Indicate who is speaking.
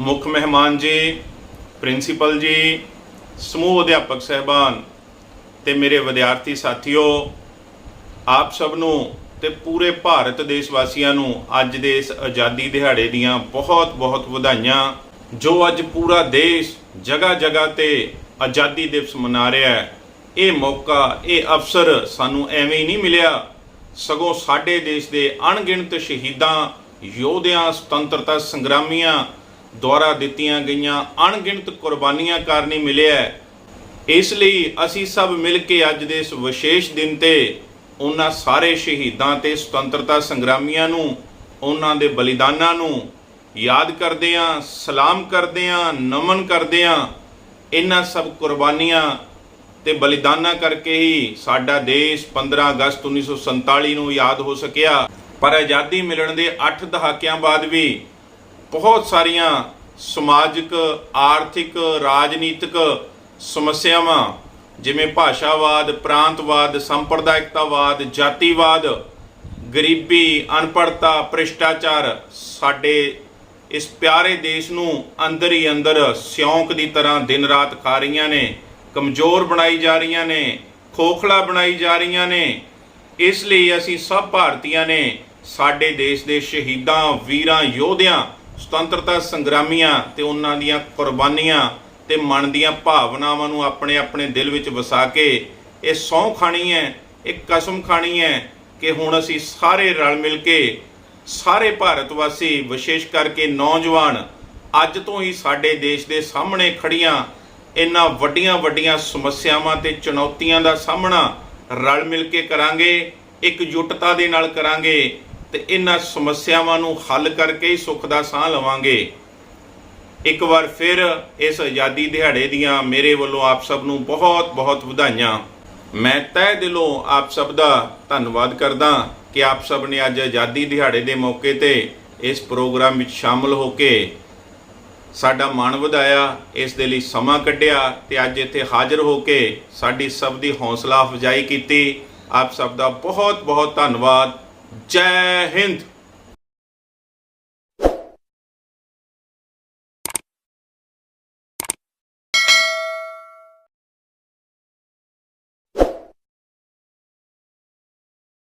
Speaker 1: ਮੁੱਖ ਮਹਿਮਾਨ ਜੀ, ਪ੍ਰਿੰਸੀਪਲ ਜੀ, ਸਮੂਹ ਅਧਿਆਪਕ ਸਹਿਬਾਨ ਤੇ ਮੇਰੇ ਵਿਦਿਆਰਥੀ ਸਾਥੀਓ, ਆਪ ਸਭ ਨੂੰ ਤੇ ਪੂਰੇ ਭਾਰਤ ਦੇਸ਼ ਵਾਸੀਆਂ ਨੂੰ ਅੱਜ ਦੇ ਇਸ ਆਜ਼ਾਦੀ ਦਿਹਾੜੇ ਦੀਆਂ ਬਹੁਤ-ਬਹੁਤ ਵਧਾਈਆਂ, ਜੋ ਅੱਜ ਪੂਰਾ ਦੇਸ਼ ਜਗ੍ਹਾ ਜਗ੍ਹਾ ਤੇ ਆਜ਼ਾਦੀ ਦਿਵਸ ਮਨਾ ਰਿਹਾ ਹੈ। ਇਹ ਮੌਕਾ, ਇਹ ਅਵਸਰ ਸਾਨੂੰ ਐਵੇਂ ਹੀ ਨਹੀਂ ਮਿਲਿਆ, ਸਗੋਂ ਸਾਡੇ ਦੇਸ਼ ਦੇ ਅਣਗਿਣਤ ਸ਼ਹੀਦਾਂ, ਯੋਧਿਆਂ, ਸੁਤੰਤਰਤਾ ਸੰਗਰਾਮੀਆਂ ਦੁਆਰਾ ਦਿੱਤੀਆਂ ਗਈਆਂ ਅਣਗਿਣਤ ਕੁਰਬਾਨੀਆਂ ਕਾਰਨ ਹੀ ਮਿਲਿਆ ਹੈ। ਇਸ ਲਈ ਅਸੀਂ ਸਭ ਮਿਲ ਕੇ ਅੱਜ ਦੇ ਇਸ ਵਿਸ਼ੇਸ਼ ਦਿਨ ਤੇ ਉਹਨਾਂ ਸਾਰੇ ਸ਼ਹੀਦਾਂ ਤੇ ਸੁਤੰਤਰਤਾ ਸੰਗਰਾਮੀਆਂ ਨੂੰ, ਉਹਨਾਂ ਦੇ ਬਲੀਦਾਨਾਂ ਨੂੰ ਯਾਦ ਕਰਦੇ ਹਾਂ, ਸਲਾਮ ਕਰਦੇ ਹਾਂ, ਨਮਨ ਕਰਦੇ ਹਾਂ ਇਹਨਾਂ ਸਭ ਕੁਰਬਾਨੀਆਂ ਤੇ ਬਲੀਦਾਨਾਂ ਕਰਕੇ ਹੀ ਸਾਡਾ ਦੇਸ਼ 15 ਅਗਸਤ 1947 ਨੂੰ ਯਾਦ ਹੋ ਸਕਿਆ ਪਰ ਆਜ਼ਾਦੀ ਮਿਲਣ ਦੇ 8 ਦਹਾਕਿਆਂ ਬਾਅਦ ਵੀ ਬਹੁਤ ਸਾਰੀਆਂ ਸਮਾਜਿਕ, ਆਰਥਿਕ, ਰਾਜਨੀਤਿਕ ਸਮੱਸਿਆਵਾਂ, ਜਿਵੇਂ ਭਾਸ਼ਾਵਾਦ, ਪ੍ਰਾਂਤਵਾਦ, ਸੰਪਰਦਾਇਕਤਾਵਾਦ, ਜਾਤੀਵਾਦ, ਗਰੀਬੀ ਅਨਪੜਤਾ ਭ੍ਰਿਸ਼ਟਾਚਾਰ, ਸਾਡੇ ਇਸ ਪਿਆਰੇ ਦੇਸ਼ ਨੂੰ ਅੰਦਰ ਹੀ ਅੰਦਰ ਸਿਉਂਕ ਦੀ ਤਰ੍ਹਾਂ ਦਿਨ ਰਾਤ ਖਾ ਰਹੀਆਂ ਨੇ, ਕਮਜ਼ੋਰ ਬਣਾਈ ਜਾ ਰਹੀਆਂ ਨੇ, ਖੋਖਲਾ ਬਣਾਈ ਜਾ ਰਹੀਆਂ ਨੇ। ਇਸ ਲਈ ਅਸੀਂ ਸਭ ਭਾਰਤੀਆਂ ਨੇ ਸਾਡੇ ਦੇਸ਼ ਦੇ ਸ਼ਹੀਦਾਂ, ਵੀਰਾਂ, ਯੋਧਿਆਂ ਸੁਤੰਤਰਤਾ ਸੰਗਰਾਮੀਆਂ ਤੇ ਉਹਨਾਂ ਦੀਆਂ ਕੁਰਬਾਨੀਆਂ ਤੇ ਮਨ ਦੀਆਂ ਭਾਵਨਾਵਾਂ ਨੂੰ ਆਪਣੇ ਆਪਣੇ ਦਿਲ ਵਿੱਚ ਵਸਾ ਕੇ ਇਹ ਸਹੁੰ ਖਾਣੀ ਹੈ, ਇਹ ਕਸਮ ਖਾਣੀ ਹੈ ਕਿ ਹੁਣ ਅਸੀਂ ਸਾਰੇ ਰਲ ਮਿਲ ਕੇ ਸਾਰੇ ਭਾਰਤ ਵਾਸੀ ਵਿਸ਼ੇਸ਼ ਕਰਕੇ ਨੌਜਵਾਨ ਅੱਜ ਤੋਂ ਹੀ ਸਾਡੇ ਦੇਸ਼ ਦੇ ਸਾਹਮਣੇ ਖੜੀਆਂ ਇਹਨਾਂ ਵੱਡੀਆਂ ਵੱਡੀਆਂ ਸਮੱਸਿਆਵਾਂ ਤੇ ਚੁਣੌਤੀਆਂ ਦਾ ਸਾਹਮਣਾ ਰਲ ਮਿਲ ਕੇ ਕਰਾਂਗੇ, ਇਕਜੁੱਟਤਾ ਦੇ ਨਾਲ ਕਰਾਂਗੇ ਤੇ ਇਹਨਾਂ ਸਮੱਸਿਆਵਾਂ ਨੂੰ ਹੱਲ ਕਰਕੇ ਹੀ ਸੁੱਖ ਦਾ ਸਾਹ ਲਵਾਂਗੇ। ਇੱਕ ਵਾਰ ਫਿਰ ਇਸ ਆਜ਼ਾਦੀ ਦਿਹਾੜੇ ਦੀਆਂ ਮੇਰੇ ਵੱਲੋਂ ਆਪ ਸਭ ਨੂੰ ਬਹੁਤ ਬਹੁਤ ਵਧਾਈਆਂ। ਮੈਂ ਤਹਿ ਦਿਲੋਂ ਆਪ ਸਭ ਦਾ ਧੰਨਵਾਦ ਕਰਦਾ ਕਿ ਆਪ ਸਭ ਨੇ ਅੱਜ ਆਜ਼ਾਦੀ ਦਿਹਾੜੇ ਦੇ ਮੌਕੇ ਤੇ ਇਸ ਪ੍ਰੋਗਰਾਮ ਵਿੱਚ ਸ਼ਾਮਲ ਹੋ ਕੇ ਸਾਡਾ ਮਾਣ ਵਧਾਇਆ, ਇਸ ਦੇ ਲਈ ਸਮਾਂ ਕੱਢਿਆ ਤੇ ਅੱਜ ਇੱਥੇ ਹਾਜ਼ਰ ਹੋ ਕੇ ਸਾਡੀ ਸਭ ਦੀ ਹੌਸਲਾ ਅਫਜ਼ਾਈ ਕੀਤੀ। ਆਪ ਸਭ ਦਾ ਬਹੁਤ ਬਹੁਤ ਧੰਨਵਾਦ। ਜੈ ਹਿੰਦ।